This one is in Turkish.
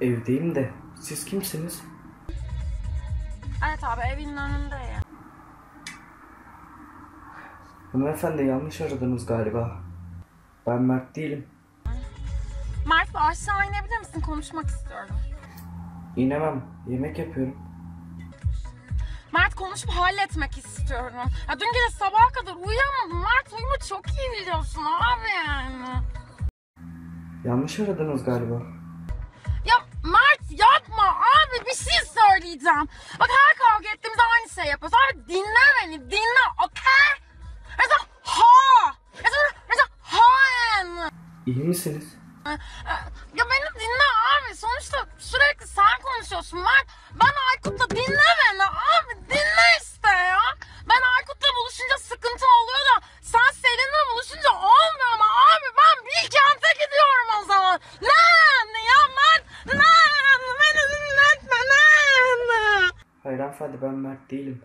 Evdeyim de siz kimsiniz? Evet abi evinin önündeyim. Hanımefendi yanlış aradınız galiba. Ben Mert değilim. Mert aşağı inebilir misin? Konuşmak istiyorum. İnemem. Yemek yapıyorum. Mert konuşup halletmek istiyorum. Ya dün gece sabaha kadar uyuyamadım. Mert uyumu çok iyi biliyorsun abi yani. Yanlış aradınız galiba. Söyleyeceğim. Bak her kavga ettiğimizde aynı şey yapıyoruz. Abi dinle beni dinle okey? Mesela ha. Mesela, mesela ha. İyi misiniz? Ya beni dinle abi. Sonuçta sürekli sen konuşuyorsun Mert. Ben Aykut'la dinle beni abi. Dinle işte ya. Ben Aykut'la buluşunca sıkıntı oluyor da sen Selin'le buluşunca olmuyor ama abi ben Bilkent'e gidiyorum o zaman. Ne yani ya Mert? Ne yani? Beni dinletme ne yani? Hayır hanımefendi ben Mert değilim.